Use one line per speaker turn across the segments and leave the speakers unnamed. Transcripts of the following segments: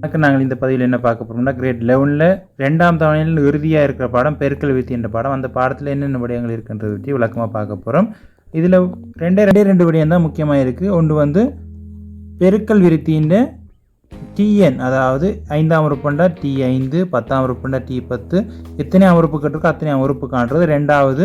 வணக்கம் நாங்கள் இந்த பதிவில் என்ன பார்க்க போகிறோம்னா கிரேட் லெவனில் ரெண்டாம் தவணையில் இறுதியாக இருக்கிற பாடம் பெருக்கல் வித்தி என்ற பாடம். அந்த பாடத்தில் என்னென்ன விடயங்கள் இருக்குன்றதை பற்றி விளக்கமாக பார்க்க போகிறோம் இதில் ரெண்டே ரெண்டே ரெண்டு விடயம் தான் முக்கியமாக இருக்குது ஒன்று வந்து பெருக்கல் விருத்தியின் டிஎன் அதாவது ஐந்தாம் உறுப்புண்டா டி ஐந்து பத்தாம் உறுப்புண்டா டி பத்து எத்தனையாம் உறுப்பு கட்டிருக்கோ அத்தனையாம் உறுப்பு காண்றது. ரெண்டாவது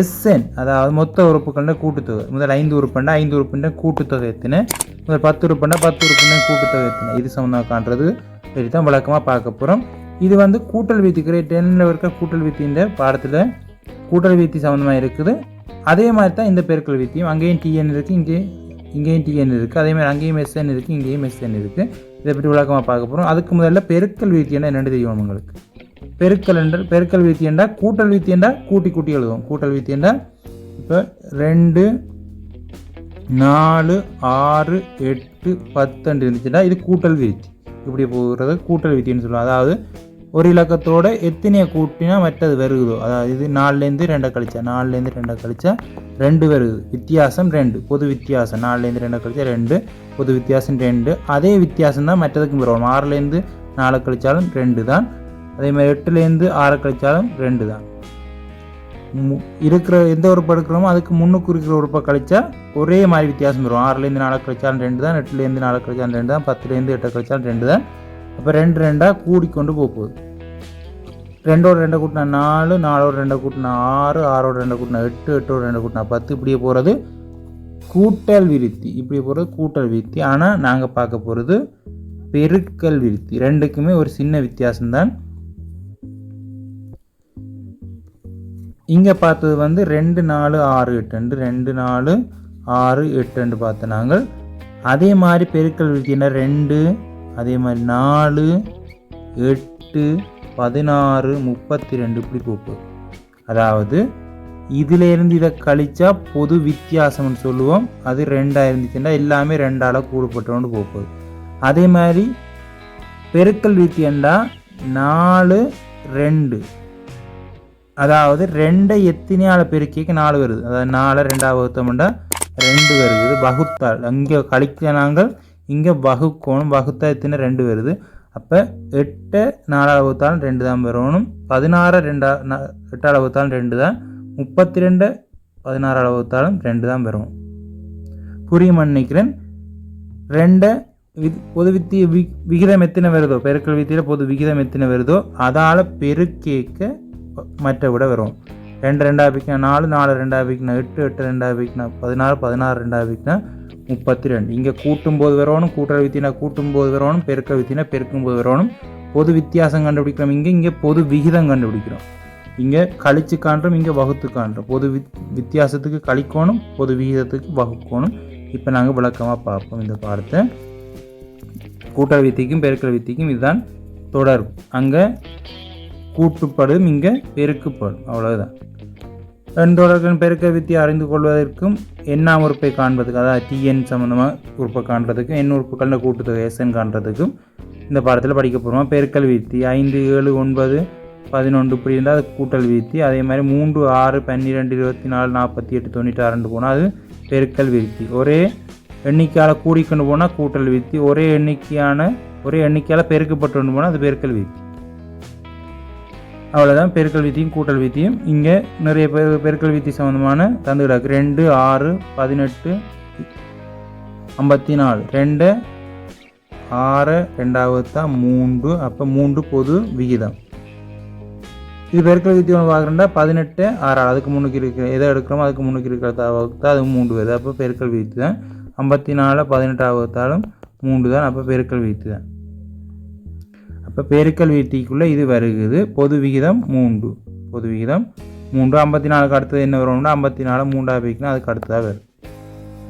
எஸ்என் அதாவது மொத்த உறுப்புகள்ன்ற கூட்டுத்தொகை. முதல் ஐந்து உறுப்புண்டா ஐந்து உறுப்புன்ற கூட்டுத்தொகை எத்தனை? முதல் பத்து உறுப்புண்டா பத்து உறுப்பின கூட்டுத்தொகை எத்தனை? இது சம்மந்தமாக காண்றது. சரி தான் விளக்கமாக பார்க்க போகிறோம் இது வந்து கூட்டல் வீத்தி கிரேட் டென்னில் இருக்க கூட்டல் வீத்தின்ற பாடத்தில் கூட்டல் வீத்தி சம்மந்தமாக இருக்குது. அதே மாதிரி தான் இந்த பெருக்கல் வீத்தியும் அங்கேயும் டிஎன் இருக்குது இங்கே இங்கேயும் டிஎன் இருக்குது அதே மாதிரி அங்கேயும் எஸ்என் இருக்குது இங்கேயும் எஸ்என் இருக்குது இதை பற்றி விளக்கமாக பார்க்க போகிறோம் அதுக்கு முதல்ல பெருக்கல் வீத்தியன்னா என்னென்னு தெரியும் உங்களுக்கு? பெருக்கல் என்ற பெருக்கல் வீத்தி என்றால் கூட்டல் வீத்தி என்றால் கூட்டி கூட்டி எழுதுவோம். கூட்டல் வீத்தி என்றால் இப்போ ரெண்டு நாலு ஆறு எட்டு பத்துன்னு இருந்துச்சுன்னா இது கூட்டல் வீத்தி. இப்படி போகிறது கூட்டல் வீத்தின்னு சொல்லுவோம். அதாவது ஒரு இலக்கத்தோட எத்தனையை கூட்டினா மற்றது வருகுதோ. அதாவது இது நாலுலேருந்து ரெண்டை கழிச்சா நாலுலேருந்து ரெண்டை கழிச்சா ரெண்டு வருது வித்தியாசம் ரெண்டு. பொது வித்தியாசம். நாலுலேருந்து ரெண்டை கழிச்சா ரெண்டு பொது வித்தியாசம் ரெண்டு. அதே வித்தியாசம் தான் மற்றதுக்கும் வரும் ஆறுலேருந்து நாலு கழிச்சாலும் ரெண்டு தான். அதே மாதிரி எட்டுலேருந்து ஆறை கழித்தாலும் ரெண்டு தான். இருக்கிற எந்த ஒரு படுக்கிறோமோ அதுக்கு முன்னுக்கு இருக்கிற உறுப்பை கழிச்சா ஒரே மாதிரி வித்தியாசம் வரும். ஆறுலேருந்து நாலு கழிச்சாலும் ரெண்டு தான் எட்டுலேருந்து நாலு கழிச்சாலும் ரெண்டு தான் பத்துலேருந்து எட்டை கழிச்சாலும் ரெண்டு தான். அப்போ ரெண்டு ரெண்டாக கூடிக்கொண்டு போக போகுது. ரெண்டோட ரெண்டை கூட்டினா நாலு நாலோட ரெண்டை கூட்டினா ஆறு ஆறோட ரெண்டை கூட்டினா எட்டு எட்டோட ரெண்டை கூட்டினா பத்து. இப்படியே போகிறது கூட்டல் விருத்தி. இப்படி போகிறது கூட்டல் விருத்தி. ஆனால் நாங்கள் பார்க்க போகிறது பெருக்கல் விருத்தி. ரெண்டுக்குமே ஒரு சின்ன வித்தியாசம்தான். இங்கே பார்த்தது வந்து ரெண்டு நாலு ஆறு எட்டு ரெண்டு நாலு ஆறு எட்டுன்னு பார்த்த நாங்கள். அதே மாதிரி பெருக்கல் விருத்தினா ரெண்டு அதே மாதிரி நாலு எட்டு பதினாறு முப்பத்தி ரெண்டு இப்படி போகுது அதாவது இதிலேருந்து இதை கழித்தா பொது வித்தியாசம்னு சொல்லுவோம். அது ரெண்டாக இருந்துச்சுன்னா எல்லாமே ரெண்டால் கூடுபட்டோன்னு போகுது அதே மாதிரி பெருக்கல் வித்தியண்டா நாலு ரெண்டு. அதாவது ரெண்டை எத்தனையால் பெருக்கிக்கு நாலு வருது. அதாவது நாலு ரெண்டாவது வகுத்தோம்னா ரெண்டு வருது. வகுத்தால் அங்கே கழிக்க நாங்கள் இங்கே வகுக்கணும். வகுத்தா எத்தனை ரெண்டு வருது. அப்போ எட்டு நாலாவது வகுத்தாலும் ரெண்டு தான் வரணும். பதினாறு ரெண்டா நா- எட்டாவது வகுத்தாலும் ரெண்டு தான். முப்பத்தி ரெண்டு பதினாறாவது வகுத்தாலும் ரெண்டு தான் வரும் புரியும் நினைக்கிறேன்? ரெண்டை பொது வித்தி வி விகிதம் எத்தனை வருதோ? பெருக்கல் வித்தியில் பொது விகிதம் எத்தனை வருதோ? அதால் பெருக்கேக்க மற்ற விட வரும் ரெண்டு ரெண்டாவது பிக்கினா நாலு நாலு ரெண்டாவது பிக்கினா எட்டு எட்டு ரெண்டாவது பிக்கினா பதினாறு பதினாறு ரெண்டாவது பிக்கினா முப்பத்தி ரெண்டு இங்கே கூட்டும்போது வரணும் கூட்டுற வித்தினா கூட்டும்போது வரணும் பெருக்க வித்தினா பெருக்கும்போது வரணும் பொது வித்தியாசம் கண்டுபிடிக்கிறோம். இங்கே இங்கே பொது விகிதம் கண்டுபிடிக்கிறோம். இங்கே கழிச்சு காண்றோம் இங்கே வகுத்து காண்றோம். பொது வித் வித்தியாசத்துக்கு கழிக்கணும் பொது விகிதத்துக்கு வகுக்கணும். இப்போ நாங்கள் விளக்கமாக பார்ப்போம் இந்த பாடத்தை. கூட்டல் வித்திக்கும் பெருக்கல் வித்திக்கும் இதுதான் தொடர்பு அங்கே கூட்டுப்படும் இங்கே பெருக்குப்படும். அவ்வளவுதான். தொடர்கள் பெருக்க வித்தியை அறிந்து கொள்வதற்கும் எண்ணாம் உறுப்பை காண்பதுக்கு அதாவது டிஎன் சம்மந்தமாக உறுப்பை காண்றதுக்கும் எண் உறுப்புகளில் கூட்டுத்தொகை எஸ்என் காண்றதுக்கும் இந்த பாடத்தில் படிக்க போகிறோம் பெருக்கல் வித்தி ஐந்து ஏழு ஒன்பது பதினொன்று இப்படி இருந்தால் அது கூட்டல் வித்தி அதே மாதிரி மூன்று ஆறு பன்னிரெண்டு இருபத்தி நாலு நாற்பத்தி எட்டு தொண்ணூற்றி ஆறுன்னு போனால் அது பெருக்கல் வீழ்த்தி. ஒரே எண்ணிக்கையால் கூடிக்கொண்டு போனால் கூட்டல் வித்தி ஒரே எண்ணிக்கையான ஒரே எண்ணிக்கையால் பெருக்கப்பட்டு போனால் அது பெருக்கல் வித்தி அவ்வளோதான் பெருக்கல் வித்தியும் கூட்டல் வித்தியும். இங்கே நிறைய பெரு பெருக்கல் வித்தி சம்மந்தமான தந்துக்கிடாக்கு ரெண்டு ஆறு பதினெட்டு ஐம்பத்தி நாலு ரெண்டு ஆறு ரெண்டாவது தான் மூன்று. அப்போ மூன்று பொது விகிதம். இது பெருக்கல் வித்தி ஒன்று பார்க்குறேன்டா பதினெட்டு ஆறு அதுக்கு முன்னுக்கு இருக்கிற எதை எடுக்கிறோமோ அதுக்கு முன்னுக்கு இருக்கிற வகுத்தா அது மூன்று வருது அப்போ பெருக்கல் வித்து தான் ஐம்பத்தி நாலு பதினெட்டாவது மூன்று தான். அப்போ பெருக்கல் வீத்து தான் இப்போ பெருக்கல் வீட்டிக்குள்ளே இது வருகுது. பொது விகிதம் மூன்று. பொது விகிதம் மூன்று. ஐம்பத்தி நாலுக்கு அடுத்தது என்ன வரும்னா ஐம்பத்தி நாலு மூன்றாவது பிரிக்கணும் அதுக்கு அடுத்ததாக வரும்.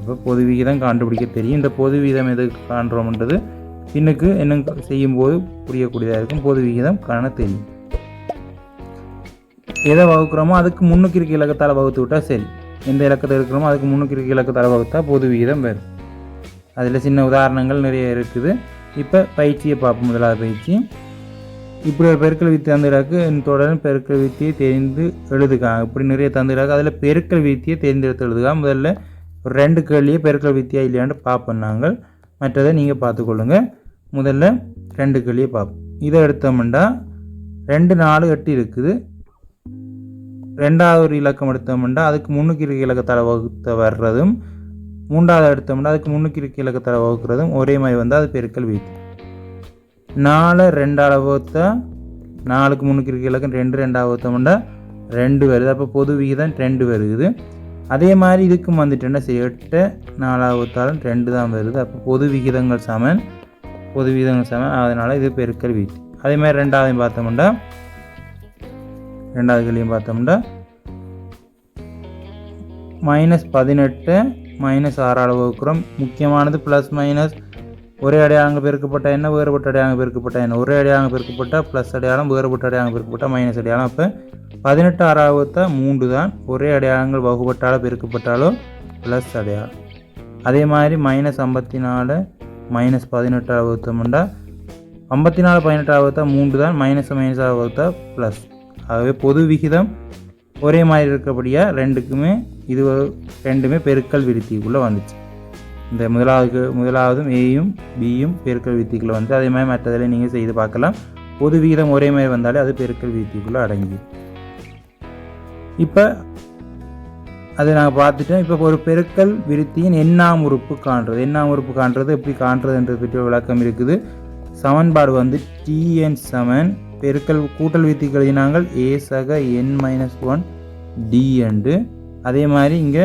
இப்போ பொது விகிதம் கண்டுபிடிக்க தெரியும். இந்த பொது விகிதம் எதுக்கு காண்றோம்ன்றது பின்னுக்கு என்ன செய்யும்போது புரியக்கூடியதாக இருக்கும். பொது விகிதம் காண தெரியும். எதை வகுக்கிறோமோ அதுக்கு முன்னுக்கு இருக்க இலக்கத்தால் வகுத்து விட்டால் சரி. எந்த இலக்கத்தை இருக்கிறோமோ அதுக்கு முன்னுக்கு இருக்க இலக்கத்தால் வகுத்தா பொது விகிதம் வரும். அதில் சின்ன உதாரணங்கள் நிறைய இருக்குது. இப்போ பயிற்சியை பார்ப்போம். முதலாவது பயிற்சி. இப்படி ஒரு பெருக்கல் வித்தி தந்துடாக்கு தொடர்ந்து பெருக்கல் வித்தியை தெரிந்து எழுதுக்காங்க இப்படி நிறைய தந்துடாக்கு அதில் பெருக்கல் வித்தியை தேர்ந்தெடுத்து எழுதுகா. முதல்ல ஒரு ரெண்டு கேள்வியை பெருக்கல் வித்தியா இல்லையான்னு பார்ப்போம் நாங்கள். மற்றதை நீங்கள் பார்த்துக்கொள்ளுங்க. முதல்ல ரெண்டு கேள்வியை பார்ப்போம். இதை எடுத்தோம்னா ரெண்டு நாலு எட்டு இருக்குது. ரெண்டாவது ஒரு இலக்கம் எடுத்தோம்னா அதுக்கு முன்னுக்கு இருக்க இலக்கத்தால் வகுத்த வர்றதும் மூன்றாவது எடுத்தோம்னா அதுக்கு முன்னுக்கு இருக்க தர வகுக்கிறதும் ஒரே மாதிரி வந்து அது பெருக்கல் வீட்டு நாலு ரெண்டாவது வகுத்தா நாலுக்கு முன்னுக்கு இருக்க ரெண்டு ரெண்டாவது வகுத்தோம்னா ரெண்டு வருது. அப்போ பொது விகிதம் ரெண்டு வருது. அதே மாதிரி இதுக்கும் வந்துட்டேன்னா சரி எட்டு நாலாவத்தாலும் ரெண்டு தான் வருது. அப்போ பொது விகிதங்கள் சமன் பொது விகிதங்கள் சமன். அதனால் இது பெருக்கல் வீட்டு அதே மாதிரி ரெண்டாவதையும் பார்த்தோம்னா ரெண்டாவது கிளியும் பார்த்தோம்னா மைனஸ் பதினெட்டு மைனஸ் ஆறால் வகுக்கிறோம். முக்கியமானது ப்ளஸ் மைனஸ் ஒரே அடையாளங்கள் பெருக்கப்பட்ட என்ன? வேறுபட்ட அடையாளங்கள் பெருக்கப்பட்ட என்ன? ஒரே அடையாளங்கள் பெருக்கப்பட்ட ப்ளஸ் அடையாளம் வேறுபட்ட அடையாளம் பெருக்கப்பட்ட மைனஸ் அடையாளம். அப்போ பதினெட்டு ஆறாவத்த மூன்று தான். ஒரே அடையாளங்கள் வகுப்பட்டாலோ பெருக்கப்பட்டாலோ ப்ளஸ் அடையாளம். அதே மாதிரி மைனஸ் ஐம்பத்தி நாலு மைனஸ் பதினெட்டு வகுத்தோம்னா ஐம்பத்தி நாலு பதினெட்டு வகுத்தா மூன்று தான். மைனஸ் மைனஸ் வகுத்தா ப்ளஸ் ஆகவே பொது விகிதம் ஒரே மாதிரி இருக்கபடியாக ரெண்டுக்குமே இது ரெண்டுமே பெருக்கல் விருத்திக்குள்ளே வந்துச்சு. இந்த முதலாவது முதலாவதும் ஏயும் பியும் பெருக்கல் விருத்திக்குள்ளே வந்து அதே மாதிரி மற்றதில் நீங்கள் செய்து பார்க்கலாம். பொது விகிதம் ஒரே மாதிரி வந்தாலே அது பெருக்கல் விருத்திக்குள்ளே அடங்கி இப்போ அதை நாங்கள் பார்த்துட்டோம். இப்போ ஒரு பெருக்கல் விருத்தியின் எண்ணாம் உறுப்பு காண்றது. எண்ணாம் உறுப்பு காண்றது எப்படி? காண்றதுன்றது பற்றி விளக்கம் இருக்குது. சமன்பாடு வந்து டிஎன் சமன் பெருக்கல் கூட்டல் வித்திகள் நாங்கள் ஏ சக n minus one t and அதே மாதிரி இங்கே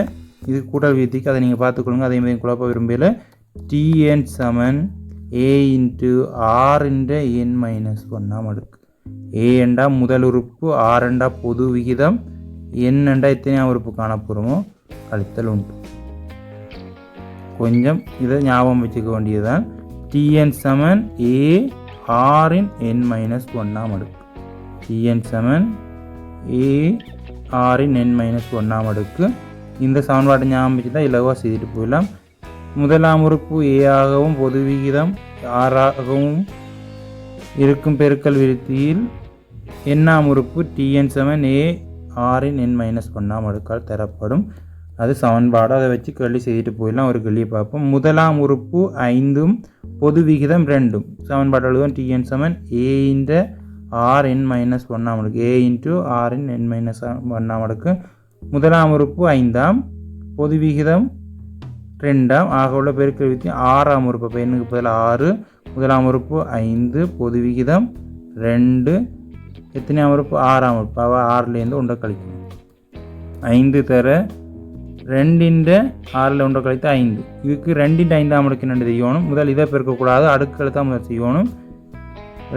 இது கூட்டல் வித்திக்கு அதை நீங்கள் பார்த்துக்கொள்ளுங்க. அதே மாதிரி குழப்ப விரும்பல டிஎன் சமன் ஏ இன்ட்டு ஆர் என்ற என் மைனஸ் ஒன்னாம் அடுக்கு. ஏ என்றா முதல் உறுப்பு ஆர் என்றா பொது விகிதம் என் என்றா எத்தனையாம் உறுப்பு காணப்போகிறோமோ கழித்தல் உண்டு. கொஞ்சம் இதை ஞாபகம் வச்சுக்க வேண்டியதுதான். டிஎன் சமன் ஏ ஆறின் என் மைனஸ் ஒன்றாம் அடுக்கு. டிஎன் செவன் ஏ ஆறின் என் மைனஸ் ஒன்றாம் அடுக்கு. இந்த சமன்பாட்டை ஞாபகம் வச்சு தான் இலவாக செய்துட்டு போயிடலாம். முதலாம் உறுப்பு ஏ ஆகவும் பொது விகிதம் ஆறாகவும் இருக்கும் பெருக்கல் விருத்தியில். எண்ணாம் உறுப்பு டிஎன் செவன் ஏ ஆறின் என் மைனஸ் ஒன்றாம் அடுக்கால் தரப்படும். அது சமன்பாடு. அதை வச்சு கேள்வி செய்துட்டு போயிடலாம். ஒரு கேள்வியை பார்ப்போம். முதலாம் உறுப்பு ஐந்தும் பொது விகிதம் ரெண்டும். சமன்பாடு எழுதுவோம். டிஎன் செவன் ஏ இந்த ஆர் என் மைனஸ் ஒன்றாம் அடுக்கு. A into r n n minus ஒன்றாம் அடுக்கு. முதலாம் உறுப்பு ஐந்தாம். பொது விகிதம் ரெண்டாம். ஆக உள்ள பெருக்கல் வித்தி ஆறாம் உறுப்பு. இப்போ எண்ணுக்கு பதில்? ஆறு. முதலாம் உறுப்பு ஐந்து. பொது விகிதம் ரெண்டு. எத்தனையாம் உறுப்பு? ஆறாம் உறுப்பு. அவள் ஆறுலேருந்து ஒன்றை கழிக்கணும். ஐந்து தர ரெண்டின்ற ஆறில் ஒன்றை கழித்து ஐந்து. இதுக்கு ரெண்டின் ஐந்தாம் அடுக்கு ரெண்டு செய்யணும் முதல் இதை பெருக்கக்கூடாது அடுக்கு தான் முதல் செய்யணும்.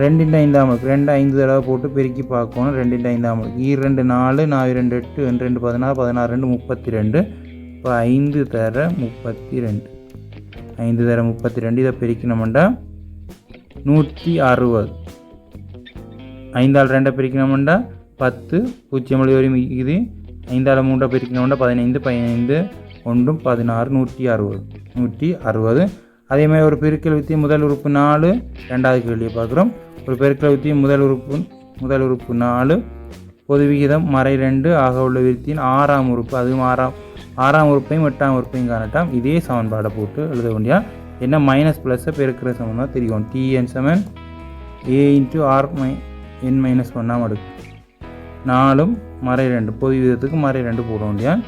ரெண்டின் ஐந்தாம் அடுக்கு ரெண்டு ஐந்து தடவை போட்டு பெருக்கி பார்க்கணும். ரெண்டின் ஐந்தாம் அடுக்கு. ஈ ரெண்டு நாலு நாலு ரெண்டு எட்டு ரெண்டு ரெண்டு பதினாறு பதினாறு ரெண்டு முப்பத்தி ரெண்டு இப்போ ஐந்து தர முப்பத்தி ரெண்டு ஐந்து தர முப்பத்தி ரெண்டு இதை பிரிக்கணுமெண்டா நூற்றி அறுபது. ஐந்தாள் ரெண்டை பிரிக்கணுமெண்டா பத்து பூஜ்ஜியம் மொழி வரையும் இது. ஐந்தால் மூன்றை பிரிக்கணும்னா பதினைந்து பதினைந்து ஒன்றும் பதினாறு நூற்றி அறுபது. நூற்றி அறுபது. அதே மாதிரி ஒரு பெருக்கல் வித்தி முதல் உறுப்பு நாலு. ரெண்டாவது கேள்வியை பார்க்குறோம். ஒரு பெருக்கல் வித்தி முதல் உறுப்பு முதல் உறுப்பு நாலு. பொது விகிதம் மறை ரெண்டு. ஆக உள்ள விருத்தியின் ஆறாம் உறுப்பு அதுவும் ஆறாம் ஆறாம் உறுப்பையும் எட்டாம் உறுப்பையும் காணட்டாம். இதே சமன்பாடை போட்டு எழுத வேண்டியா என்ன மைனஸ் ப்ளஸ்ஸை பெருக்கிற சமன்பாடு தெரியும். T n seven a into r my n minus ஒன்றாம் அடுக்கு. நாலும் மறை ரெண்டு பொது விதத்துக்கு மறை ரெண்டு போட வேண்டியா?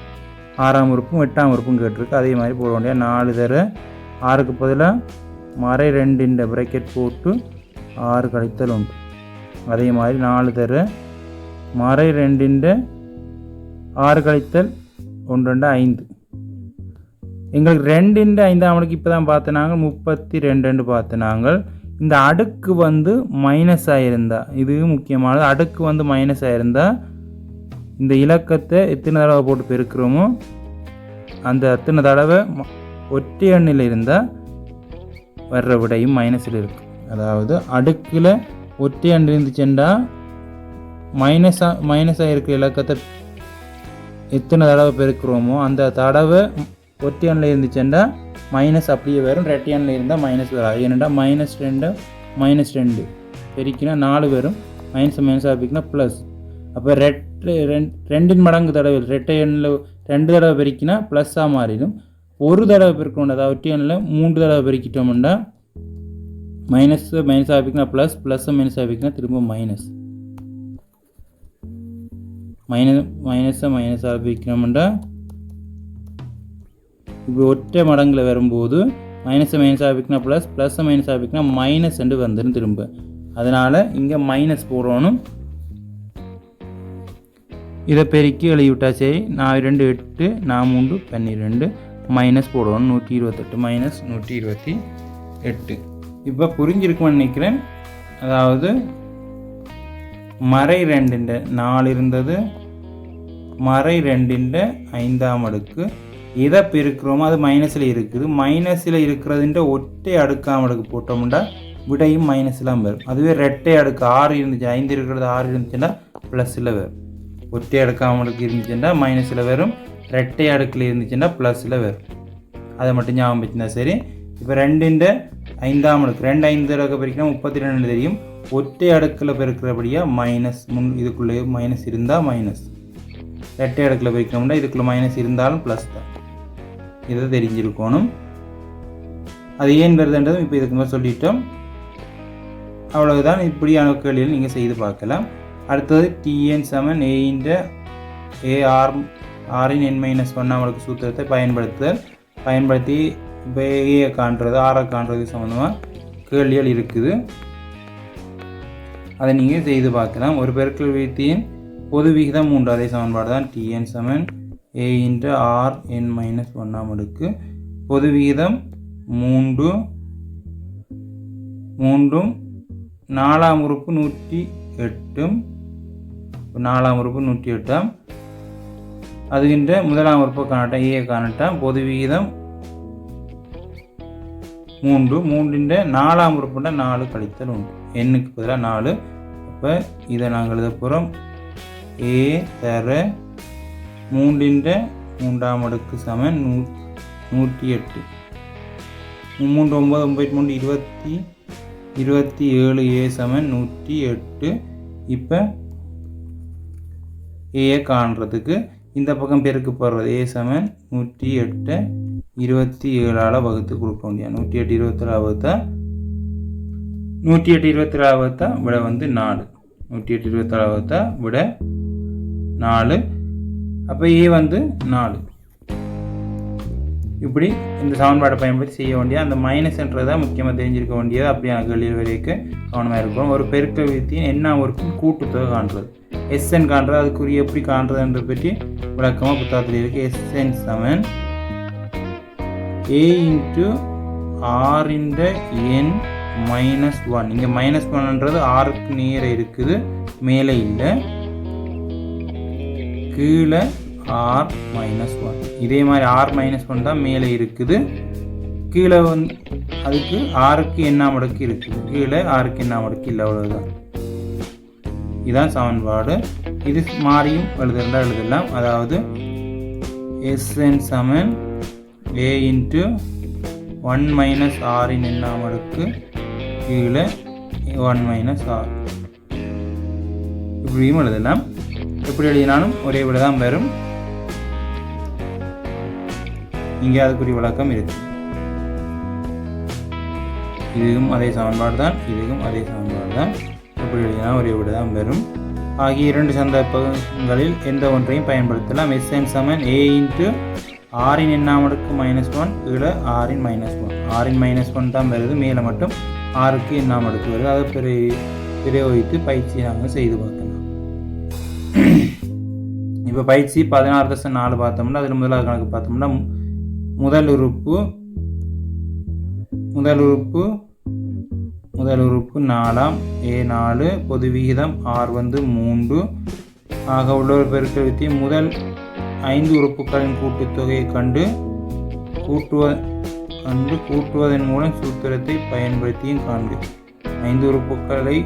ஆறாம் உறுப்பும் எட்டாம் உறுப்பும் கேட்டிருக்கு. அதே மாதிரி போட வேண்டியா? நாலு தர ஆறுக்கு பதிலாக மறை ரெண்டுன்ற ப்ராக்கெட் போட்டு ஆறு கழித்தல் உண்டு அதே மாதிரி நாலு தர மறை ரெண்டுன்ற ஆறு கழித்தல் ஒன்று ரெண்டு ஐந்து. எங்களுக்கு ரெண்டுன்ற ஐந்தாம் மணிக்கு இப்போ தான் பார்த்தனாங்க முப்பத்தி ரெண்டுன்னு பார்த்தனாங்க இந்த அடுக்கு வந்து மைனஸ் ஆகிருந்தா இது முக்கியமானது அடுக்கு வந்து மைனஸ் ஆகிருந்தால் இந்த இலக்கத்தை எத்தனை தடவை போட்டு பெருக்கிறோமோ அந்த அத்தனை தடவை ஒற்றை எண்ணில் இருந்தால் வர்ற விடையும் மைனஸில் இருக்கும் அதாவது அடுக்கில் ஒற்றை எண் இருந்துச்சுண்டா மைனஸாக மைனஸாக இருக்கிற இலக்கத்தை எத்தனை தடவை பெருக்கிறோமோ அந்த தடவை ஒற்றையனில் இருந்துச்சுன்னா மைனஸ் அப்படியே வரும். ரெட்டையனில் இருந்தால் மைனஸ் வராது. ஏன்னா மைனஸ் ரெண்டு மைனஸ் ரெண்டு. பெருக்கினா நாலு வரும். மைனஸ் மைனஸாக ஆப்பிக்கினா ப்ளஸ் அப்போ ரெட் ரெண்டின் மடங்கு தடவை ரெட்டை எண்ணில் ரெண்டு தடவை பெருக்கினா ப்ளஸ்ஸாக மாறிடும். ஒரு தடவை பெருக்கணும் அதாவது ஒட்டி எண்ணில் மூன்று தடவை பெருக்கிட்டோம்னா மைனஸ் மைனஸ் ஆகிக்கணும் ப்ளஸ் ப்ளஸ்ஸை மைனஸ் ஆகிக்கணும் திரும்ப மைனஸ் மைனஸ் மைனஸை மைனஸ் ஆகிக்கணும்டா இப்படி ஒற்றை மடங்கில் வரும்போது மைனஸை மைனஸ் ஆகிக்கணும் ப்ளஸ் ப்ளஸ்ஸை மைனஸ் ஆகிக்கணும் மைனஸ் ரெண்டு வந்துடும் திரும்ப. அதனால் இங்கே மைனஸ் போடணும். இதை பெருக்கி எழுதி சரி. நான் ரெண்டு எட்டு நான் மூன்று பன்னிரெண்டு மைனஸ் போடுவோம். நூற்றி இருபத்தெட்டு மைனஸ் நூற்றி இருபத்தி எட்டு. இப்போ புரிஞ்சிருக்கும்னு நினைக்கிறேன். அதாவது மறை ரெண்டுண்ட நாலு இருந்தது. மறை ரெண்டுண்ட ஐந்தாம் அடுக்கு. இதை பெருக்கிறோமோ அது மைனஸில் இருக்குது. மைனஸில் இருக்கிறதுன்ற ஒட்டை அடுக்காம் அடுக்கு போட்டோம்னா விடையும் மைனஸில் வரும். அதுவே ரெட்டை அடுக்கு ஆறு இருந்துச்சு ஐந்து இருக்கிறது ஆறு இருந்துச்சுன்னா ப்ளஸில் வரும். ஒற்றை அடுக்காமலுக்கு இருந்துச்சுன்னா மைனஸில் வரும். ரெட்டை அடுக்கில் இருந்துச்சுன்னா ப்ளஸில் வரும். அதை மட்டும் ஞாபகம் வச்சுருந்தா சரி. இப்போ ரெண்டுன்ற ஐந்தாம் அடுக்கு. ரெண்டு ஐந்து அடுக்க பிரிக்கணும் முப்பத்தி ரெண்டு தெரியும். ஒற்றை அடுக்கில் பெருக்கிறபடியாக மைனஸ் முன் இதுக்குள்ளே மைனஸ் இருந்தால் மைனஸ் ரெட்டை அடுக்கில் பிரிக்கணும்னா இதுக்குள்ளே மைனஸ் இருந்தாலும் ப்ளஸ் தான். இதை தெரிஞ்சிருக்கணும். அது ஏன் வருதுன்றதும் இப்போ இதுக்கு மேலே சொல்லிட்டோம். அவ்வளவுதான். இப்படியான கேள்விகள் நீங்கள் செய்து பார்க்கலாம். அடுத்தது டிஎன் செவன் ஏன்ற ஏஆர் ஆரின் என் மைனஸ் ஒன் அவளுக்கு சூத்திரத்தை பயன்படுத்துதல். பயன்படுத்தி இப்போ காண்றது ஆரை காண்றது சம்மந்தமாக கேள்விகள் இருக்குது. அதை நீங்கள் செய்து பார்க்கலாம். ஒரு பெருக்கல் வீழ்த்தியின் பொது விகிதம் மூன்று அதே சமன்பாடு தான் t n seven a into r n minus ஒன்றாம் அடுக்கு பொது விகிதம் மூன்று மூன்றும் நாலாம் உறுப்பு நூற்றி எட்டும். நாலாம் உறுப்பு நூற்றி எட்டாம். அதுகின்ற முதலாம் உறுப்பு காணட்டாம் ஏ காணட்டாம் பொது விகிதம் மூன்று. மூன்றின்ற நாலாம் உறுப்புட நாலு கழித்தல் உண்டு எண்ணுக்கு பதிலாக நாலு. அப்போ இதை நாங்கள் எழுத போகிறோம் ஏ தர மூன்றின்ற மூன்றாம் அடுக்கு சமன் நூ நூற்றி எட்டு. மூன்று ஒம்பது ஒம்பது மூன்று இருபத்தி இருபத்தி ஏழு ஏ சமன் நூற்றி எட்டு. இப்போ ஏயை காண்றதுக்கு இந்த பக்கம் பெருக்கு போடுறது ஏ சமன் நூற்றி எட்டை இருபத்தி ஏழால் வகுத்து கொடுக்க முடியும் நூற்றி எட்டு இருபத்தேழு வகுத்தா? நூற்றி எட்டு இருபத்தி வகுத்தா? விட வந்து நாலு. நூற்றி எட்டு இருபத்தேழு வகுத்தா? விட நாலு. அப்போ ஏ வந்து நாலு. இப்படி இந்த சமன்பாடை பயன்படுத்தி செய்ய வேண்டிய அந்த மைனஸ்ன்றதை முக்கியமாக தெரிஞ்சிருக்க வேண்டியது. அப்படியான கேள்விகள் வரைக்கும் கவனமாக இருக்கும் ஒரு பெருக்கல் வித்தியின் என்ன ஒரு கூட்டுத்தொகை காண்றது? எஸ்என் காண்றது அதுக்குரிய எப்படி காண்றதுன்ற பற்றி விளக்கமாக புத்தகத்தில் இருக்குது s n seven a into r இந்த என் மைனஸ் ஒன் இங்கே மைனஸ் ஒன்ன்றது ஆறுக்கு நேர இருக்குது மேலே இல்லை. கீழே ஆர் மைனஸ் ஒன் இதே மாதிரி ஆர் மைனஸ் ஒன் தான் மேலே இருக்குது. கீழே வந்து அதுக்கு ஆறுக்கு என்ன மடக்கு இருக்குது? கீழே ஆறுக்கு என்ன மடக்கு இல்லை அவ்வளோதான் இதுதான் சமன்பாடு. இது மாறியும் எழுதுறதா எழுதலாம். அதாவது எஸ்என் சமன் ஏ இன்ட்டு ஒன் மைனஸ் ஆறின் என்ன கீழே ஒன் மைனஸ் ஆர் இப்படியும் எழுதலாம். எப்படி எழுதினாலும் ஒரே விட தான் வரும். இங்கே அதுக்குரிய விளக்கம் இருக்கு. இதுவும் அதே சமன்பாடு தான் இதுவும் அதே சமன்பாடு தான் எப்படி எழுதினா தான் வரும். ஆகிய இரண்டு சந்தர்ப்பங்களில் எந்த ஒன்றையும் பயன்படுத்தலாம். எஸ்என் சமன் ஏ இன்ட்டு ஆரின் எண்ணாமடுக்கு மைனஸ் ஒன் கீழே ஆறின் மைனஸ் ஒன் ஆரின் மைனஸ் ஒன் தான் வருது மேலே மட்டும் ஆறுக்கு எண்ணாமடுக்கு வருது. அதை பிற பிரயோகித்து பயிற்சியை நாங்கள் செய்து பார்க்கலாம். இப்போ பயிற்சி பதினாறு தசம் நாலு பார்த்தோம்னா அதில் முதலாவது கணக்கு பார்த்தோம்னா முதல் உறுப்பு முதல் உறுப்பு முதல் உறுப்பு நாலாம் ஏ நாலு பொது விகிதம் ஆர் வந்து மூன்று. ஆக உள்ள ஒரு பெருக்கல் முதல் ஐந்து உறுப்புகளின் கூட்டுத்தொகையை கண்டு கூட்டுவ கண்டு கூட்டுவதன் மூலம் சூத்திரத்தை பயன்படுத்தியும் காண்க. ஐந்து உறுப்புகளை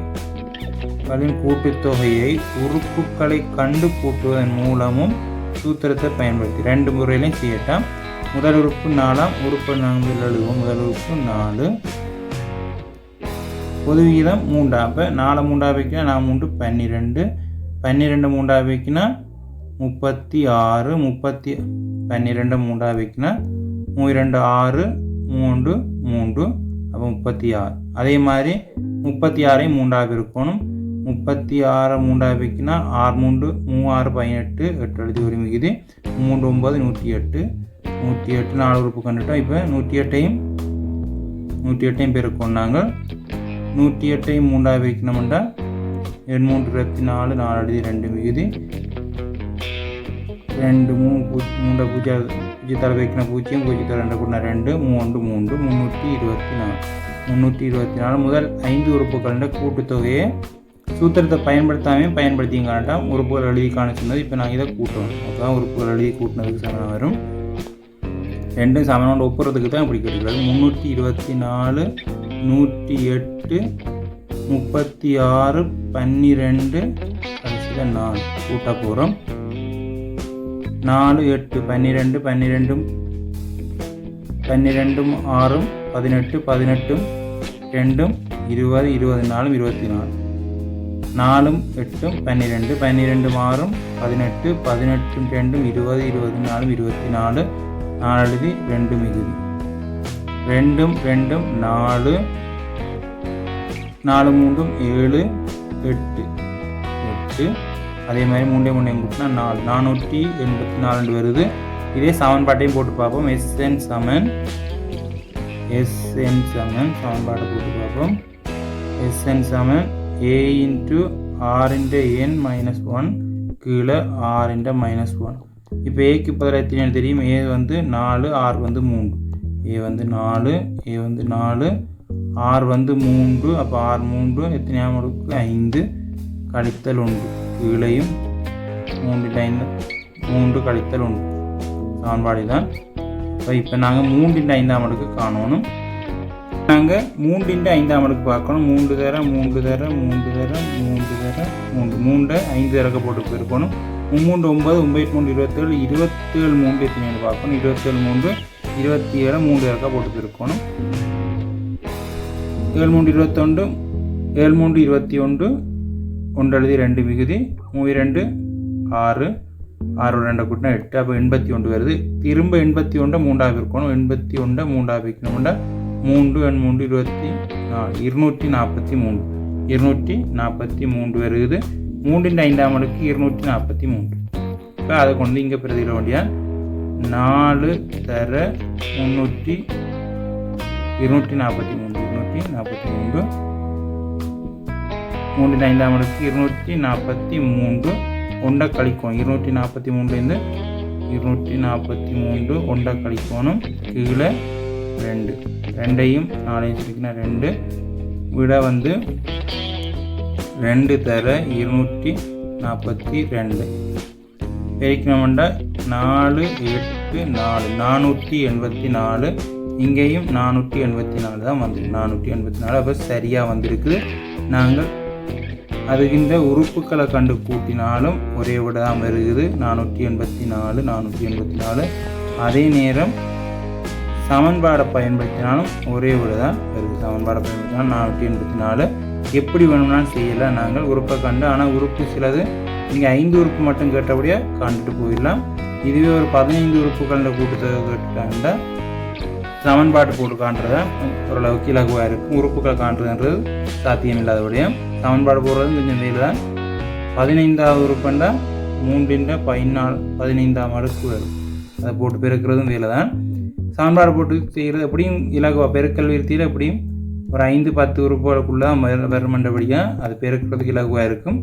களின் கூட்டுத்தொகையை உறுப்புகளை கண்டு கூட்டுவதன் மூலமும் சூத்திரத்தை பயன்படுத்தி. ரெண்டு முறையிலையும் செய்யட்டாம். முதல் உறுப்பு நாலாம் உறுப்பு நான்கு எழுதுவோம். முதல் உறுப்பு நாலு பொது விகிதம் மூண்டா அப்போ நாலு மூண்டா வைக்கினா நான் மூன்று பன்னிரெண்டு. பன்னிரெண்டு மூண்டா வைக்கினா முப்பத்தி ஆறு முப்பத்தி பன்னிரெண்டு மூண்டா வைக்கினா இரண்டு ஆறு மூன்று மூன்று அப்போ முப்பத்தி ஆறு அதே மாதிரி முப்பத்தி ஆறையும் மூன்றாக இருக்கணும். முப்பத்தி ஆறு மூன்றாக வைக்கினா ஆறு மூன்று மூவாறு பதினெட்டு எட்டு. எழுதி ஒரு மிகுதி மூன்று ஒம்பது நூற்றி எட்டு. நூற்றி எட்டு நாலு உறுப்பு கண்டுட்டோம். இப்போ நூற்றி எட்டையும் நூற்றி எட்டையும் பேருக்கு நாங்கள் நூற்றி எட்டையும் மூன்றாக வைக்கணும்டா எண் இருபத்தி நாலு நாலு ரெண்டு மிகுதி. ரெண்டு மூணு பூ பூஜ்ஜியம் பூஜ்ஜியத்தால் வைக்கின பூஜ்ஜியம் பூஜ்ஜியத்தால் ரெண்டு கூட ரெண்டு மூன்று மூன்று முந்நூற்றி இருபத்தி நாலு. முந்நூற்றி இருபத்தி நாலு முதல் ஐந்து உறுப்புகளின் கூட்டுத்தொகையை சூத்திரத்தை பயன்படுத்தாமல் பயன்படுத்தியும் காணட்டாம் உறுப்புகள் எழுதி காண சொன்னது இப்போ நாங்கள் இதை கூட்டணும். அப்போ உறுப்புகள் எழுதி கூட்டினதுக்கு சமம் வரும். ரெண்டும் சமனோட ஒப்புறதுக்கு தான் இப்படி கேட்டுக்கிறது. முந்நூற்றி இருபத்தி நாலு நூற்றி எட்டு முப்பத்தி ஆறு பன்னிரெண்டு கடைசியில் நாலு. கூட்ட போகிறோம் நாலு எட்டு பன்னிரெண்டு பன்னிரெண்டும் பன்னிரெண்டும் ஆறும் பதினெட்டு பதினெட்டும் ரெண்டும் இருபது இருபது நாலும் இருபத்தி நாலு நாலும் எட்டும் பன்னிரெண்டு பன்னிரெண்டும் ஆறும் பதினெட்டு பதினெட்டும் ரெண்டும் இருபது இருபது நாலும் இருபத்தி நாலு. நாலு எழுதி ரெண்டு மிகுதி. ரெண்டும் ரெண்டும் நாலு. நாலு மூன்றும் ஏழு எட்டு. எட்டு. அதே மாதிரி மூன்றே மூன்றே கூட்டினா நாலு. நானூற்றி எண்பத்தி நாலு வருது. இதே சமன்பாட்டையும் போட்டு பார்ப்போம். எஸ்என் சமன் எஸ்என் சமன் சமன்பாட்டை போட்டு பார்ப்போம். SN Saman a into r into n minus one கீழே ஆர் இன்ட்டு மைனஸ் ஒன் இப்போ ஏக்கு பதிலாக தெரியும்? ஏ வந்து நாலு ஆர் வந்து மூன்று. ஏ வந்து நாலு ஏ வந்து நாலு ஆறு வந்து மூன்று அப்போ ஆறு மூன்று எத்தனையாம் இருக்கு ஐந்து கழித்தல் ஒன்று கீழையும் மூன்று ஐந்து மூன்று கழித்தல் ஒன்று. சமன்பாடு தான் இப்போ இப்போ நாங்கள் மூன்றின் ஐந்தாம் அடுக்கு காணணும். நாங்கள் மூன்றின் ஐந்தாம் அடுக்கு பார்க்கணும். மூன்று தர மூன்று தர மூன்று தர மூன்று தர மூன்று மூன்றை ஐந்து தரக்க போட்டு போயிருக்கணும் மூன்று ஒன்பது ஒன்பது மூன்று இருபத்தேழு இருபத்தேழு மூன்று எத்தனை பார்க்கணும்? இருபத்தேழு மூன்று இருபத்தி ஏழு மூன்று தரக்க போட்டு போயிருக்கணும் ஏழு மூன்று இருபத்தொன்று ஏழு மூன்று இருபத்தி ஒன்று ஒன்றெழுதி ரெண்டு மிகுதி மூவி ரெண்டு ஆறு ஆறு ரெண்டை கூட்டினா எட்டு அப்போ எண்பத்தி ஒன்று வருது. திரும்ப எண்பத்தி ஒன்றை மூன்றாக இருக்கணும். எண்பத்தி ஒன்றை மூன்றாக வைக்கணும்னா மூன்று எண் மூன்று இருபத்தி இருநூற்றி நாற்பத்தி மூன்று. இருநூற்றி நாற்பத்தி மூன்று வருது மூன்றின் ஐந்தாம் அடுக்கு இருநூற்றி நாற்பத்தி மூன்று. இப்போ அதை கொண்டு இங்கே பிரதியிட வேண்டிய நாலு தர முந்நூற்றி இருநூற்றி நாற்பத்தி மூன்று இருநூற்றி நாற்பத்தி மூன்று மூன்றின் ஐந்தாம் இடத்துக்கு இருநூற்றி நாற்பத்தி மூன்று ஒன்றை கழிக்கும் இருநூற்றி நாற்பத்தி மூணுலேருந்து இருநூற்றி நாற்பத்தி மூன்று ஒன்றை கழிக்கணும் கீழே ரெண்டு. ரெண்டையும் நாலையும் சொல்லிக்கணும் ரெண்டு. விட வந்து ரெண்டு தர இருநூற்றி நாற்பத்தி ரெண்டு. பெருக்கணும்னா நாலு எட்டு நாலு. நானூற்றி எண்பத்தி நாலு. இங்கேயும் நானூற்றி எண்பத்தி நாலு தான் வந்திருக்கு நானூற்றி எண்பத்தி நாலு. அப்போ சரியாக வந்திருக்கு நாங்கள் அது இந்த உறுப்புகளை கண்டு கூட்டினாலும் ஒரே விட தான் வருகிறது நானூற்றி எண்பத்தி நாலு நானூற்றி எண்பத்தி நாலு. அதே நேரம் சமன்பாடை பயன்படுத்தினாலும் ஒரே விட தான் வருது சமன்பாடை பயன்படுத்தினாலும் நானூற்றி எண்பத்தி நாலு. எப்படி வேணும்னாலும் செய்யலாம் நாங்கள். உறுப்பை கண்டு ஆனால் உறுப்பு சிலது. நீங்கள் ஐந்து உறுப்பு மட்டும் கேட்டபடியாக கண்டுட்டு போயிடலாம். இதுவே ஒரு பதினைந்து உறுப்புகளில் கூட்டத்தொகை சமன்பாட்டு போட்டு காண்றத ஓரளவுக்கு இலகுவாக இருக்கும். உறுப்புகளை காண்றதுன்றது சாத்தியம் இல்லாதபடியே சமன்பாடு போடுறது கொஞ்சம் வேலை தான் பதினைந்தாவது உறுப்புண்டா மூன்றின் பதினாலு பதினைந்தாம் அடுக்கு வரும் அதை போட்டு பெருக்கிறதும் வேலை தான் சமன்பாடு போட்டு செய்கிறது எப்படியும் இலகுவா? பெருக்கல் வீழ்த்தியில் எப்படியும் ஒரு ஐந்து பத்து உறுப்புகளுக்குள்ளே வருமண்டபடியாக அது பெருக்கிறதுக்கு இலகுவாக இருக்கும்.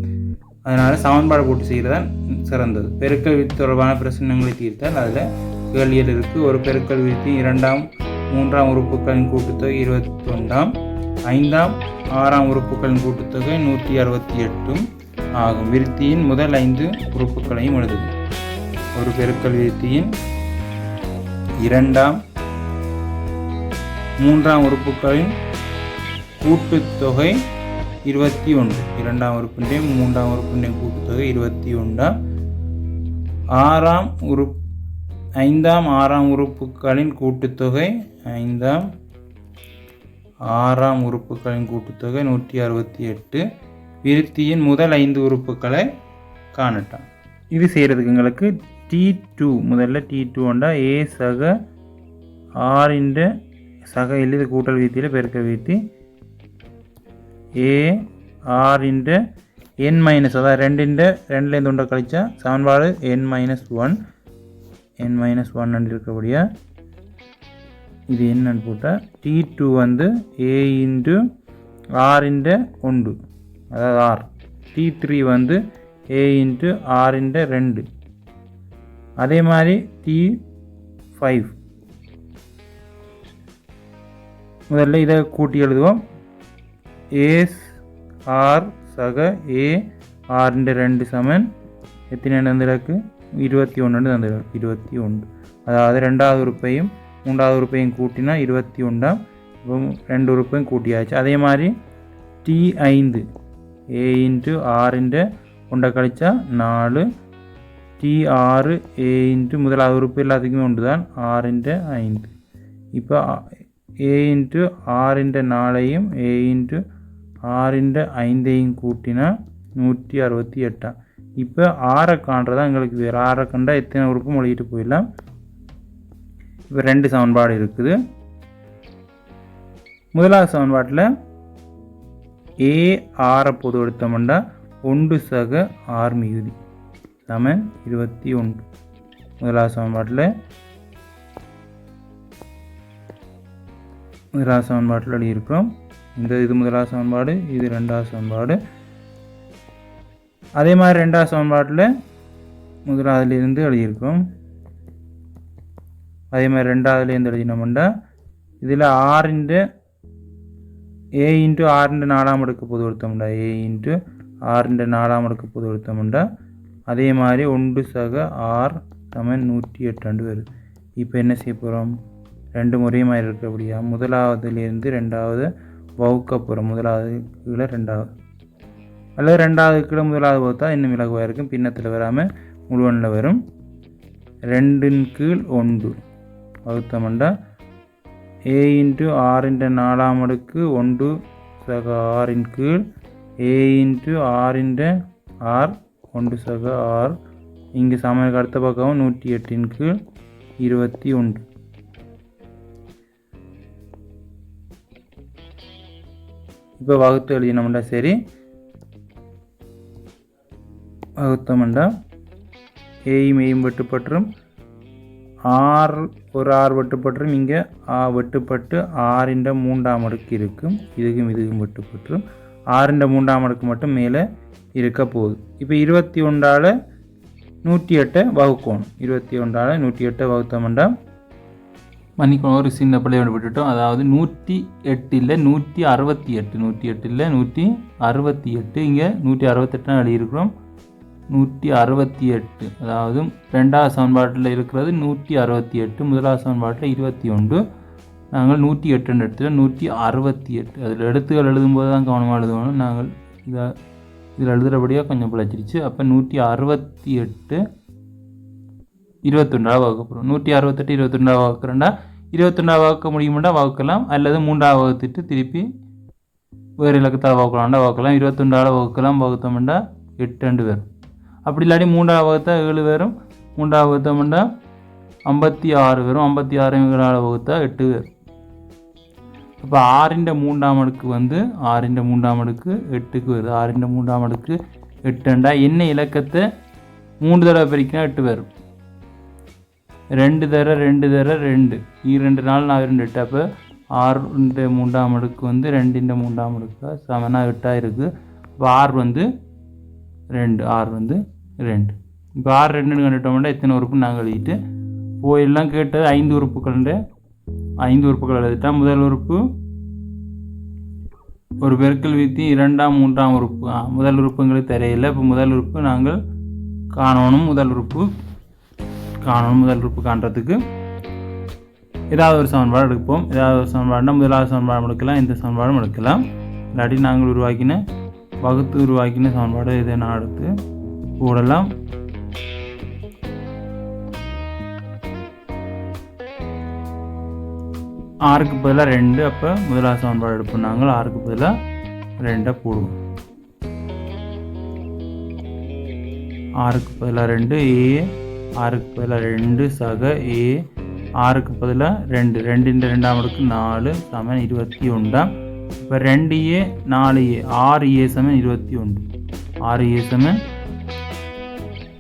அதனால் சமன்பாடு போட்டு செய்கிறது தான் சிறந்தது. பெருக்கல் விருத்தி தொடர்பான பிரச்சனைகளை தீர்த்தால் அதில் கேள்வியில் இருக்குது ஒரு பெருக்கல் விருத்தி இரண்டாம் மூன்றாம் உறுப்புகளின் கூட்டுத்தொகை இருபத்தி ஒன்றாம் ஐந்தாம் ஆறாம் உறுப்புகளின் கூட்டுத்தொகை நூற்றி அறுபத்தி எட்டும் ஆகும். விருத்தியின் முதல் ஐந்து உறுப்புகளையும் எழுதுக. ஒரு பெருக்கல் விருத்தியின் இரண்டாம் மூன்றாம் உறுப்புகளின் கூட்டுத்தொகை இருபத்தி ஒன்று. இரண்டாம் உறுப்பினையும் மூன்றாம் உறுப்பினையும் கூட்டுத்தொகை இருபத்தி ஒன்றாம் ஆறாம் உறுப் ஐந்தாம் ஆறாம் உறுப்புகளின் கூட்டுத்தொகை ஐந்தாம் ஆறாம் உறுப்புகளின் கூட்டுத்தொகை நூற்றி அறுபத்தி எட்டு. விருத்தியின் முதல் ஐந்து உறுப்புகளை காணட்டான் இது செய்கிறதுக்கு எங்களுக்கு டி டூ முதல்ல டி டூ ஒண்டா ஏ சக ஆறின்ற சக எளித கூட்டல் வீத்தியில் பெருக்க வீத்தி a r into n minus அதாவது ரெண்டு இன்ட்டு ரெண்டுலேருந்து ஒன்றை கழிச்சா சமன்பாடு n minus one n minus one இருக்கக்கூடிய இது என்னன்னு போட்டால் டி டூ வந்து ஏ இன்ட்டு ஆர் இன்ட்டு ஒன்று. அதாவது ஆர் டி த்ரீ வந்து ஏ இன்ட்டு ஆர் இன்ட்டு ரெண்டு. அதே மாதிரி டி ஃபைவ் முதல்ல இதை கூட்டி எழுதுவோம். ஏஸ் ஆர் சக ஏ ஆறுண்டு ரெண்டு சமன் எத்தனை தந்திருக்கு இருபத்தி ஒன்று தந்திருக்கு இருபத்தி ஒன்று அதாவது ரெண்டாவது உறுப்பையும் மூன்றாவது உறுப்பையும் கூட்டினா இருபத்தி ஒன்றாம் இப்போ ரெண்டு உறுப்பையும் கூட்டியாச்சு அதே மாதிரி டி ஐந்து ஏ இன்ட்டு ஆறுண்டு ஒன்றை கழிச்சா நாலு டி ஆறு ஏ இன்ட்டு முதலாவது உறுப்பு எல்லாத்துக்குமே ஒன்று தான் ஆறுண்டு ஐந்து இப்போ ஏ இன்ட்டு ஆறுண்டு நாலையும் ஏ இன்ட்டு ஆறிൻ്റെ ஐந்தையும் கூட்டினா நூற்றி அறுபத்தி எட்டாம் இப்போ ஆறை காண்றதா எங்களுக்கு வேறு. ஆறை கண்டா எத்தனை உறுப்பு மொழிகிட்டு போயிடலாம்? இப்போ ரெண்டு சமன்பாடு இருக்குது. முதலாவது சமன்பாட்டில் ஏ ஆறை பொது எடுத்தோம்னா ஒன்று சக ஆறு மிகுதி. சமன் இருபத்தி ஒன்று. முதலாவது சமன்பாட்டில் முதலாவது சமன்பாட்டில் எழுதியிருக்கிறோம். இந்த இது முதலாவது சமன்பாடு இது ரெண்டாவது சமன்பாடு அதே மாதிரி ரெண்டாவது சமன்பாட்டில் முதலாவதுலேருந்து எழுதியிருக்கோம். அதே மாதிரி ரெண்டாவதுலேருந்து எழுதினோம்டா. இதில் ஆறுன்ற ஏ இன்ட்டு ஆறுன்ற நாலாம் அடுக்கு பொது எடுத்தோம்டா ஏ இன்ட்டு ஆறுன்ற நாலாம் அடுக்கு பொது எடுத்தோம்டா அதே மாதிரி ஒன்று சக ஆர் சமன் நூற்றி எட்டாண்டு வருது இப்போ என்ன செய்ய போகிறோம்? ரெண்டு முறையும் மாதிரி இருக்கு அப்படியா முதலாவதுலேருந்து ரெண்டாவது வகுக்கப்புறம் முதலாவது கீழே ரெண்டாவது. அல்லது ரெண்டாவது கீழே முதலாவது பார்த்தா இன்னும் இலகுவாக இருக்கும். பின்னத்தில் வராமல் முழுவனில் வரும். ரெண்டின் கீழ் ஒன்று. வகுத்தமண்டா ஏ இன்ட்டு ஆறின் நாலாம் அடுக்கு ஒன்று சக ஆறின் கீழ். ஏ இன்ட்டு ஆறின் ஆர் ஒன்று சக ஆர் இங்கே சமையலுக்கு அடுத்த பக்கம் நூற்றி எட்டின் கீழ் இருபத்தி ஒன்று. இப்போ வகுத்து எழுதினோம்டா சரி. வகுத்தோம்டா ஏயும் ஏயும் வெட்டுப்பற்றும். ஆர் ஒரு ஆறு வெட்டுப்பட்டுரும் இங்கே ஆ வெட்டுப்பட்டு ஆறின்ற மூன்றாம் அடுக்கு இருக்கும். இதுக்கும் இதுக்கும் வெட்டுப்பட்டுரும் ஆறின்ற மூன்றாம் அடுக்கு மட்டும் மேலே இருக்க போகுது. இப்போ இருபத்தி ஒன்றால் நூற்றி எட்டை வகுக்கணும். இருபத்தி ஒன்றால் நூற்றி எட்டை வகுத்தோம்டா
மன்னிக்கணும் ஒரு சின்ன பிள்ளையோட விட்டுட்டோம். அதாவது நூற்றி எட்டில் நூற்றி அறுபத்தி எட்டு நூற்றி எட்டில் நூற்றி அறுபத்தி எட்டு இங்கே நூற்றி அறுபத்தெட்டு எழுதியிருக்கிறோம் நூற்றி அறுபத்தி எட்டு அதாவது ரெண்டாவது சமன்பாட்டில் இருக்கிறது நூற்றி அறுபத்தி எட்டு முதலாவது சமன்பாட்டில் இருபத்தி ஒன்று. நாங்கள் நூற்றி எட்டுன்னு இடத்துல நூற்றி அறுபத்தி எட்டு. அதில் எழுத்துக்கள் எழுதும்போது தான் கவனமாக எழுதுவோம். நாங்கள் இதை இதில் எழுதுகிறபடியாக கொஞ்சம் பிழைச்சிருச்சு. அப்போ நூற்றி அறுபத்தி எட்டு இருபத்தொன்றால் வகுக்கணும் நூற்றி அறுபத்தெட்டு இருபத்தொன்றால் வகுக்கிறேன்டா இருபத்தொன்றாவது வகுக்க முடியுமெண்டா வகுக்கலாம். அல்லது மூன்றாவது வகுத்துட்டு திருப்பி வேறு இலக்கத்தால் வகுக்கலாம்டா வகுக்கலாம். இருபத்தொன்றால் வகுக்கலாம். வகுத்தோம்டா எட்டு ரெண்டு வரும். அப்படி இல்லாட்டி மூன்றாவது வகுத்தா ஏழு பேரும் மூன்றாவது வகுத்தோம்டா ஐம்பத்தி ஆறு பேரும் ஐம்பத்தி ஆறு ஏழாவது வகுத்தா எட்டு வரும். இப்போ ஆறின்ற மூன்றாம் அடுக்கு வந்து ஆறின்ற மூன்றாம் அடுக்கு எட்டுக்கு வருது. ஆறின்ற மூன்றாம் அடுக்கு எட்டுண்டா என்ன இலக்கத்தை மூன்று தடவை பிரிக்கினா எட்டு வரும். ரெண்டு தர ரெண்டு தர ரெண்டு. இரண்டு நாள் நான் ரெண்டு எட்டு. அப்போ ஆறு மூன்றாம் அடுக்கு வந்து ரெண்டிൻ്റെ மூன்றாம் அடுக்கா? செவனாக எட்டாக இருக்குது இப்போ ஆறு வந்து ரெண்டு. ஆறு வந்து ரெண்டு. இப்போ ஆறு ரெண்டுன்னு கண்டுட்டோம்னா எத்தனை உறுப்பு நாங்கள் எழுதிட்டு போயெல்லாம் கேட்டது ஐந்து உறுப்புகள்ன்ற ஐந்து உறுப்புகள் எழுதிட்டா முதல் உறுப்பு ஒரு பெருக்கல் வீத்தி இரண்டாம் மூன்றாம் உறுப்பு. முதல் உறுப்புங்களுக்கு தெரியல. இப்போ முதல் உறுப்பு நாங்கள் காணணும். முதல் உறுப்பு காணணும் முதல் உறுப்பு காண்றதுக்கு. ஏதாவது ஒரு சமன்பாடு எடுப்போம். ஏதாவது ஒரு சமன்பாடுனா முதலாவது சமன்பாடு எடுக்கலாம் இந்த சமன்பாடும் எடுக்கலாம் இல்லாட்டி நாங்கள் உருவாக்கின வகுத்து உருவாக்கின சமன்பாடு இதை நான் எடுத்து போடலாம். ஆறுக்கு பதிலாக ரெண்டு அப்போ முதலாவது சமன்பாடு எடுப்போம் நாங்கள். ஆறுக்கு பதிலாக ரெண்டை போடுவோம். ஆறுக்கு பதிலாக ரெண்டு ஏ ஆறுக்கு பதிலாக ரெண்டு சக ஏ ஆறுக்கு பதிலாக ரெண்டு. ரெண்டு இந்த ரெண்டாம் அடுக்கு நாலு சமன் இருபத்தி ஒன்றாம் இப்போ ரெண்டு ஏ நாலு ஏ. ஆறு ஏ சமன் இருபத்தி ஒன்று. ஆறு ஏ சமன்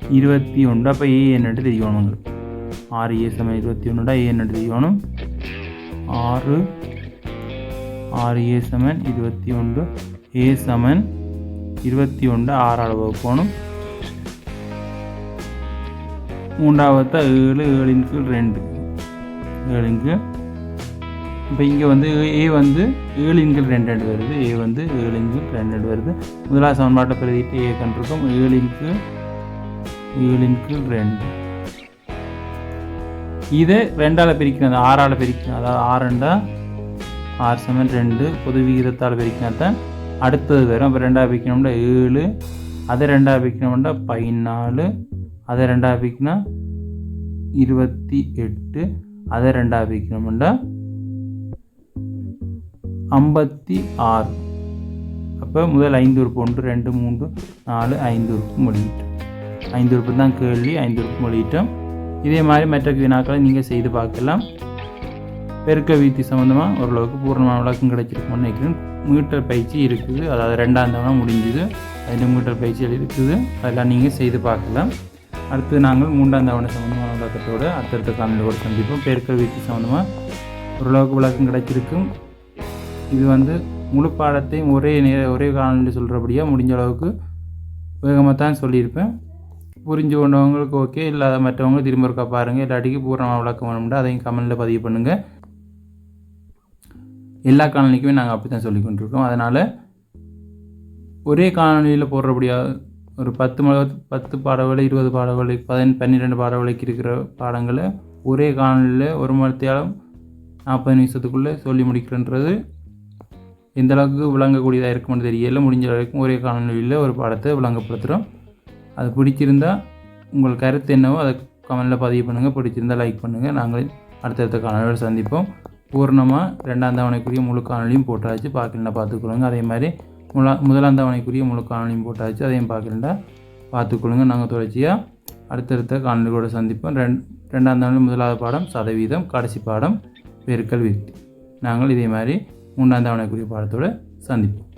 இருபத்தி ஒன்று. அப்போ ஏ என்னட்டு தெரியணும் உங்களுக்கு. ஆறு ஏ சமன் இருபத்தி ஒன்றுடா ஏ என்னட்டு தெரியணும். ஆறு ஆறு ஏ சமன் இருபத்தி ஒன்று. ஏ சமன் இருபத்தி ஒன்று. ஆறாவது வகுக்கணும். மூன்றாவது ஏழு ஏழின் கீழ் ரெண்டு. ஏழின் கீழ். இப்போ இங்கே வந்து ஏ வந்து ஏழின் கீழ் ரெண்டு ரெண்டு வருது. ஏ வந்து ஏழின் கீழ் ரெண்டு ரெண்டு வருது. முதலாவது சமன்பாட்டை பிரதிட்டு ஏ கண்டிருக்கோம். ஏழின் கீழ் ஏழின் கீழ் ரெண்டு. இதை ரெண்டால் பிரிக்கணும். அந்த ஆறால் பிரிக்கணும். அதாவது ஆறுண்டா ஆறு சமன் ரெண்டு. பொது விகிதத்தால் பிரிக்கினா தான் அடுத்தது வரும். அப்போ ரெண்டாவது பிரிக்கணும்னா ஏழு. அதை ரெண்டாவது பிரிக்கணும்னா பதினாலு. அதை ரெண்டாக பிரிக்கினா இருபத்தி எட்டு. அதை ரெண்டாக பிரிக்கணும்னா ஐம்பத்தி ஆறு. அப்போ முதல் ஐந்து உறுப்பு ஒன்று ரெண்டு மூன்று நாலு ஐந்து உறுப்பு மொழியிட்டோம் ஐந்து உறுப்பு தான் கேள்வி ஐந்து உறுப்பு மொழியிட்டோம். இதே மாதிரி மற்ற வினாக்களை நீங்கள் செய்து பார்க்கலாம். பெருக்க வீத்தி சம்மந்தமாக ஓரளவுக்கு பூர்ணமான விளக்கம் கிடைச்சிருக்கும்னு நினைக்கிறேன். மீட்டர் பயிற்சி இருக்குது. அதாவது ரெண்டாம் தவணை முடிஞ்சுது. அதில் மீட்டர் பயிற்சிகள் இருக்குது. அதெல்லாம் நீங்கள் செய்து பார்க்கலாம். அடுத்து நாங்கள் மூன்றாம் தவணை சம்மந்தமான விளக்கத்தோடு அடுத்தடுத்த காணொலியோடு சந்திப்போம். பேர்கல்விக்கு சம்மந்தமாக ஓரளவுக்கு விளக்கம் கிடைச்சிருக்கும். இது வந்து முழு பாடத்தையும் ஒரே நேர ஒரே காலநிலை சொல்கிறபடியாக முடிஞ்ச அளவுக்கு வேகமாக தான் சொல்லியிருப்பேன். புரிஞ்சு கொண்டவங்களுக்கு ஓகே இல்லாத மற்றவங்க திரும்ப இருக்கா பாருங்கள் இல்லாட்டிக்கு பூர்ணமாக விளக்கம் வேணும்னா அதையும் கமெண்டில் பதிவு பண்ணுங்கள் எல்லா காலநிலைக்குமே நாங்கள் அப்படி தான் சொல்லி கொண்டிருக்கோம் அதனால் ஒரே காலநிலையில் போடுறபடியாக ஒரு பத்து ம பத்து பாடவேளை இருபது பாடவேளை பதின பன்னிரெண்டு பாடவேளைக்கு இருக்கிற பாடங்களை ஒரே காணொலியில் ஒரு மணித்தியாலம் நாற்பது நிமிஷத்துக்குள்ளே சொல்லி முடிக்கிறன்றது. எந்த அளவுக்கு விளங்கக்கூடியதாக இருக்கும்னு தெரியல. முடிஞ்ச வரைக்கும் ஒரே காணொலியில் ஒரு பாடத்தை விளங்கப்படுத்துகிறோம் அது பிடிச்சிருந்தால் உங்கள் கருத்து என்னவோ அதை கமெண்டில் பதிவு பண்ணுங்கள் பிடிச்சிருந்தா லைக் பண்ணுங்கள் நாங்கள் அடுத்தடுத்த காணொலியில் சந்திப்போம். பூர்ணமாக ரெண்டாம் தவணைக்குரிய முழு காணொலியும் போட்டாச்சு. பார்க்கலாம் பார்த்துக்கொள்ளுங்க. அதே மாதிரி முலா முதலாம் தவணைக்குரிய முழு காணொலியும் போட்டாச்சு. அதையும் பார்க்குறேன்டா. பார்த்துக்கொள்ளுங்க. நாங்கள் தொடர்ச்சியாக அடுத்தடுத்த காணொலிகளோடு சந்திப்போம். ரெண் ரெண்டாம் தவணை முதலாவது பாடம் சதவீதம் கடைசி பாடம் பெருக்கல் விருத்தி. நாங்கள் இதே மாதிரி மூன்றாம் தவணைக்குரிய பாடத்தோடு சந்திப்போம்.